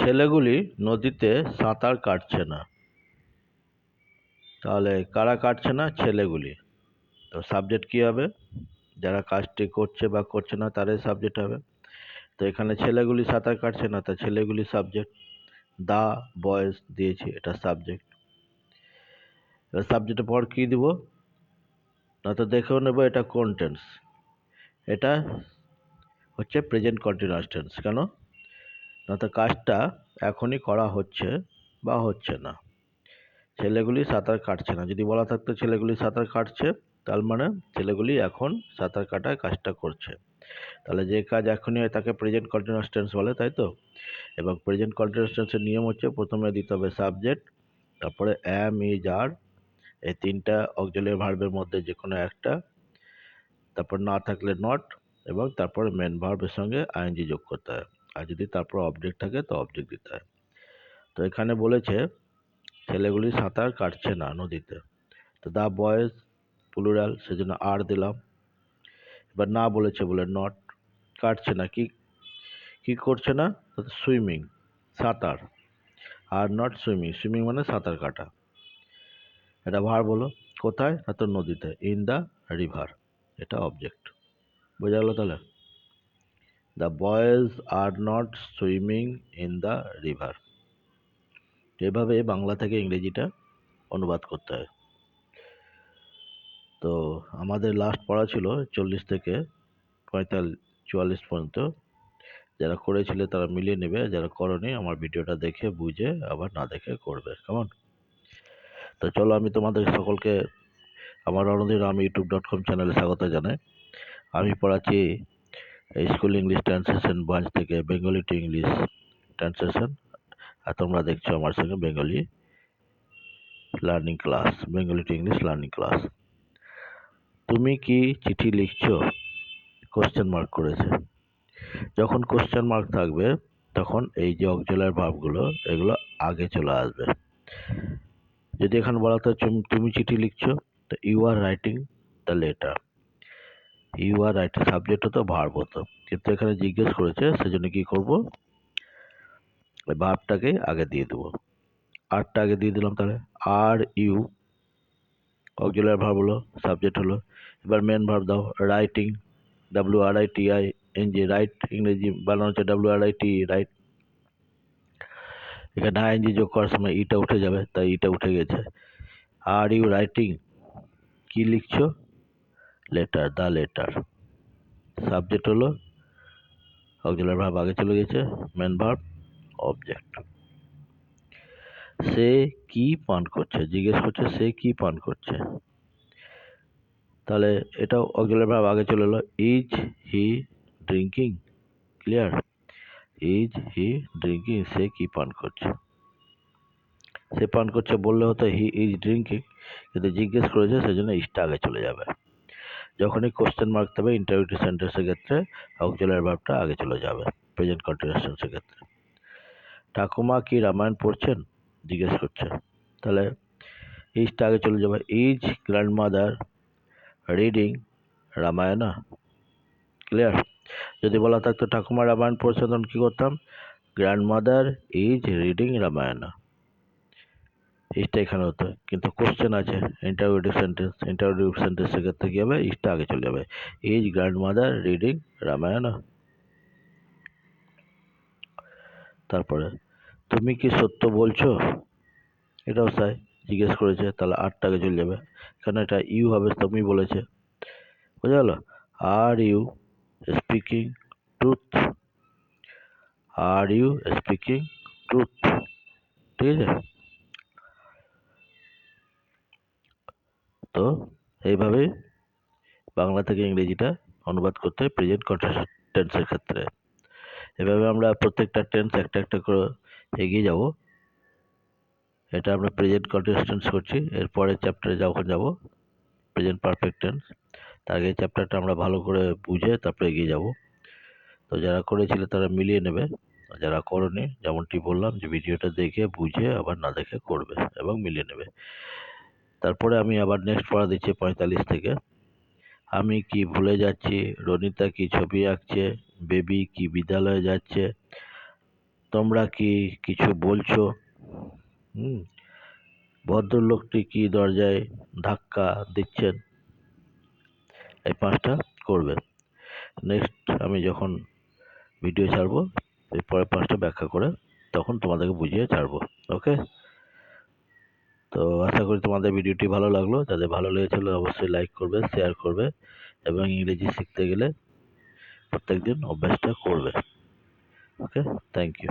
ছেলেগুলি নদীতে সাঁতার কাটছে না। তাহলে কারা কাটছে না? ছেলেগুলি। তো সাবজেক্ট কী হবে? যারা কাজটি করছে বা করছে না তারাই সাবজেক্ট হবে। তো এখানে ছেলেগুলি সাঁতার কাটছে না, তা ছেলেগুলি সাবজেক্ট দা বয়েজ দিয়েছি, এটা সাবজেক্ট এবার সাবজেক্টের পর কী দিব? না তো দেখেও নেব এটা কোন টেন্স এটা হচ্ছে প্রেজেন্ট কন্টিনিউয়াস টেন্স কেন? না তো কাজটা এখনই করা হচ্ছে বা হচ্ছে না। ছেলেগুলি সাঁতার কাটছে না। যদি বলা থাকতো ছেলেগুলি সাঁতার কাটছে, তার মানে ছেলেগুলি এখন সাঁতার কাটার কাজটা করছে। তাহলে যে কাজ এখনই হয় তাকে প্রেজেন্ট কন্টিনিউয়াস টেন্স বলে, তাই তো? এবং প্রেজেন্ট কন্টিনিউয়াস টেন্সের নিয়ম হচ্ছে প্রথমে দিতে হবে সাবজেক্ট তারপরে অ্যাম ইজ আর এই তিনটা অক্সিলিয়ারি ভার্বের মধ্যে যে কোনো একটা, তারপর না থাকলে নট এবং তারপর মেন ভার্বের সঙ্গে আইএনজি যোগ করতে হয়। আর যদি তারপর অবজেক্ট থাকে, তো অবজেক্ট দিতে হয়। তো এখানে বলেছে, ছেলেগুলি সাঁতার কাটছে না নদীতে। তো দা বয়েজ, প্লুরাল, সেজন্য আর দিলাম। এবার না বলেছে বলে নট কাটছে না। কি কি করছে না? সুইমিং, সাঁতার। আর নট সুইমিং সুইমিং মানে সাঁতার কাটা। এটা ভার বলো, কোথায়? না তো নদীতে ইন দ্য রিভার এটা অবজেক্ট বোঝা গেলো তাহলে? The boys are not swimming in the river এভাবে বাংলা থেকে ইংরেজিটা অনুবাদ করতে হয়। তো আমাদের লাস্ট পড়া ছিল চল্লিশ থেকে পঁয়তাল্লিশ, চুয়াল্লিশ পর্যন্ত। যারা করেছিলে তারা মিলিয়ে নেবে, যারা করনি আমার ভিডিওটা দেখে, বুঝে, আবার না দেখে করবে। কেমন? তো চলো আমি তোমাদের সকলকে, আমার Randhir Ram YouTube dot com চ্যানেলে স্বাগত জানাই। আমি পড়াচ্ছি স্কুল ইংলিশ ট্রান্সলেশন ব্রাঞ্চ থেকে বেঙ্গলি টু ইংলিশ ট্রান্সলেশন। আর তোমরা দেখছ আমার সঙ্গে Bengali learning class Bengali to English learning class তুমি কি চিঠি লিখছো? কোশ্চেন মার্ক করেছে। যখন কোশ্চেন মার্ক থাকবে, তখন এই যে অক্সিলারি ভাবগুলো, এগুলো আগে চলে আসবে। যদি এখানে বলা থাকে তুমি চিঠি লিখছো? তো you are writing the letter you are writing subject হতো ভার্ব হতো। কিন্তু এখানে জিজ্ঞেস করেছে, সেজন্য কি করব? ভার্বটাকে আগে দিয়ে দেবো। আরটা আগে দিয়ে দিলাম তাহলে। আর ইউ অক্সিলারি ভার্ব হলো সাবজেক্ট হলো। এবার মেন ভার্ব দাও writing W R I T I N G write ইংরেজি বানানো হচ্ছে W R I T write এখানে আইএনজি যোগ করার সময় ইটা উঠে যাবে, তাই ইটা উঠে গেছে। আর ইউ রাইটিং কী লিখছো? লেটার দ্য লেটার সাবজেক্ট হলো অক্সিলারি ভার্ব আগে চলে গেছে মেন ভার্ব অবজেক্ট সে কি পান করছে? জিজ্ঞেস করছে, সে কি পান করছে? তাহলে এটাও অক্সিলারি ভার্ব আগে চলে এলো is he drinking clear is he drinking সে কি পান করছে? সে পান করছে বললে হতো হি ইজ ড্রিঙ্কিং কিন্তু জিজ্ঞেস করেছে, সেজন্য ইজটা আগে চলে যাবে। যখনই কোশ্চেন মার্ক দেবে ইন্টারভিউ সেন্টেন্সের ক্ষেত্রে অক্সিলারি ভার্বটা আগে চলে যাবে প্রেজেন্ট কন্টিনিউয়াস টেন্সের ক্ষেত্রে ঠাকুমা কি রামায়ণ পড়ছেন? জিজ্ঞেস করছে তাহলে ইজটা আগে চলে যাবে। Is grandmother reading Ramayana clear যদি বলা থাকতো ঠাকুমা রামায়ণ পড়ছে তখন কী করতাম? Grandmother is reading Ramayana. ইজটা এখানে হতো। কিন্তু কোশ্চেন আছে ইন্টারভিউ সেন্টেন্স ইন্টারভিউ সেন্টেন্সের ক্ষেত্রে কী হবে? ইজটা আগে চলে যাবে। ইজ গ্র্যান্ডমাদার রিডিং রামায়ণা তারপরে, তুমি কি সত্য বলছো? এটাও তাই জিজ্ঞেস করেছে, তাহলে আটটা আগে চলে যাবে। কেন এটা ইউ হবে, তুমি বলেছে। বোঝা গেল? Are you speaking truth are you speaking truth ঠিক আছে? তো এইভাবে বাংলা থেকে ইংরেজিটা অনুবাদ করতে হয় প্রেজেন্ট কন্টিনিউয়াস টেন্সের ক্ষেত্রে। এভাবে আমরা প্রত্যেকটা টেন্স একটা একটা করে এগিয়ে যাব। এটা আমরা প্রেজেন্ট কন্টিনিউয়াস টেন্স করছি। এরপরে চ্যাপ্টারে যখন যাব প্রেজেন্ট পারফেক্ট টেন্স তার আগে চ্যাপ্টারটা আমরা ভালো করে বুঝে তারপরে এগিয়ে যাব। তো যারা করেছিল তারা মিলিয়ে নেবে যারা করনি, যেমনটি বললাম যে ভিডিওটা দেখে, বুঝে, আবার না দেখে করবে এবং মিলিয়ে নেবে। তারপরে আমি আবার নেক্সট পড়া দিচ্ছি পঁয়তাল্লিশ থেকে। আমি কি ভুলে যাচ্ছি? রনিতা কি ছবি আঁকছে? বেবি কি বিদ্যালয়ে যাচ্ছে? তোমরা কি কিছু বলছো? হুম। ভদ্রলোকটি কি দরজায় ধাক্কা দিচ্ছেন? এই পাঁচটা করবে। নেক্সট আমি যখন ভিডিও ছাড়বো এই পরের পাঁচটা ব্যাখ্যা করে তখন তোমাদেরকে বুঝিয়ে ছাড়বো। ওকে তো আশা করি তোমাদের ভিডিওটি ভালো লাগল। যাদের ভালো লেগেছিল অবশ্যই লাইক করবে শেয়ার করবে এবং ইংরেজি শিখতে গেলে প্রত্যেকদিন অভ্যাসটা করবে। Okay thank you